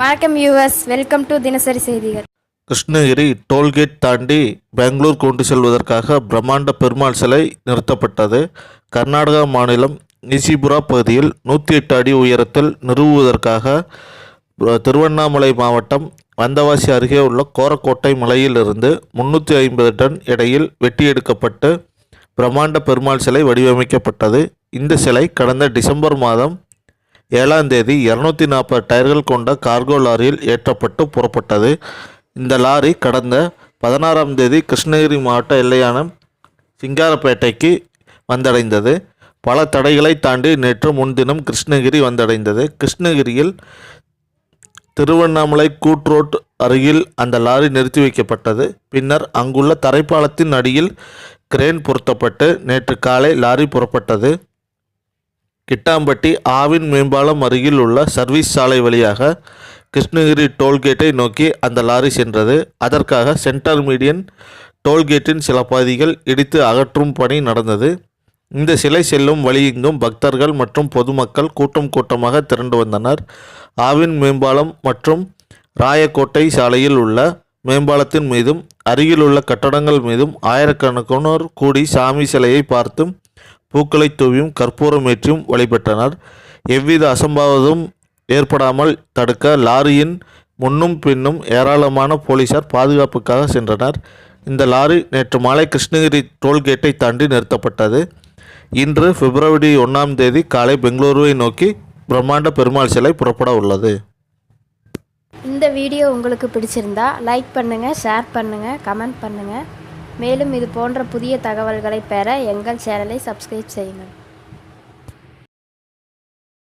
வணக்கம் US welcome to தினசரி செய்திகள். கிருஷ்ணகிரி டோல்கேட் தாண்டி பெங்களூர் கொண்டு செல்வதற்காக பிரம்மாண்ட பெருமாள் சிலை நிறுத்தப்பட்டது. கர்நாடகா மாநிலம் நிசிபுரா பகுதியில் நூற்றி எட்டு அடி உயரத்தில் நிறுவுவதற்காக திருவண்ணாமலை மாவட்டம் வந்தவாசி அருகே உள்ள கோரக்கோட்டை மலையிலிருந்து முன்னூற்றி ஐம்பது டன் எடையில் வெட்டி எடுக்கப்பட்டு பிரம்மாண்ட பெருமாள் சிலை வடிவமைக்கப்பட்டது. இந்த சிலை கடந்த டிசம்பர் மாதம் ஏழாம் தேதி இரநூத்தி நாற்பது டயர்கள் கொண்ட கார்கோ லாரியில் ஏற்றப்பட்டு புறப்பட்டது. இந்த லாரி கடந்த பதினாறாம் தேதி கிருஷ்ணகிரி மாவட்ட எல்லையான சிங்காரப்பேட்டைக்கு வந்தடைந்தது. பல தடைகளை தாண்டி நேற்று முன்தினம் கிருஷ்ணகிரி வந்தடைந்தது. கிருஷ்ணகிரியில் திருவண்ணாமலை கூட்ரோட் அருகில் அந்த லாரி நிறுத்தி வைக்கப்பட்டது. பின்னர் அங்குள்ள தரைப்பாலத்தின் அடியில் கிரேன் பொருத்தப்பட்டு நேற்று காலை லாரி புறப்பட்டது. கிட்டாம்பட்டி ஆவின் மேம்பாலம் அருகில் உள்ள சர்வீஸ் சாலை வழியாக கிருஷ்ணகிரி டோல்கேட்டை நோக்கி அந்த லாரி சென்றது. அதற்காக சென்டர் மீடியன் டோல்கேட்டின் சில பகுதிகள் இடித்து அகற்றும் பணி நடந்தது. இந்த சிலை செல்லும் வழியெங்கும் பக்தர்கள் மற்றும் பொதுமக்கள் கூட்டம் கூட்டமாக திரண்டு வந்தனர். ஆவின் மேம்பாலம் மற்றும் ராயக்கோட்டை சாலையில் உள்ள மேம்பாலத்தின் மீதும் அருகில் உள்ள கட்டடங்கள் மீதும் ஆயிரக்கணக்கானோர் கூடி சாமி சிலையை பார்த்தும் பூக்களை தூவியும் கற்பூரம் ஏற்றியும் வழிபட்டனர். எவ்வித அசம்பாவிதமும் ஏற்படாமல் தடுக்க லாரியின் முன்னும் பின்னும் ஏராளமான போலீசார் பாதுகாப்புக்காக சென்றனர். இந்த லாரி நேற்று மாலை கிருஷ்ணகிரி டோல்கேட்டை தாண்டி நிறுத்தப்பட்டது. இன்று பிப்ரவரி ஒன்றாம் தேதி காலை பெங்களூருவை நோக்கி பிரம்மாண்ட பெருமாள் சிலை புறப்பட உள்ளது. இந்த வீடியோ உங்களுக்கு பிடிச்சிருந்தா லைக் பண்ணுங்கள் ஷேர் பண்ணுங்கள் கமெண்ட் பண்ணுங்கள் மேலும் இது போன்ற புதிய தகவல்களை பெற எங்கள் சேனலை சப்ஸ்கிரைப் செய்யுங்கள்.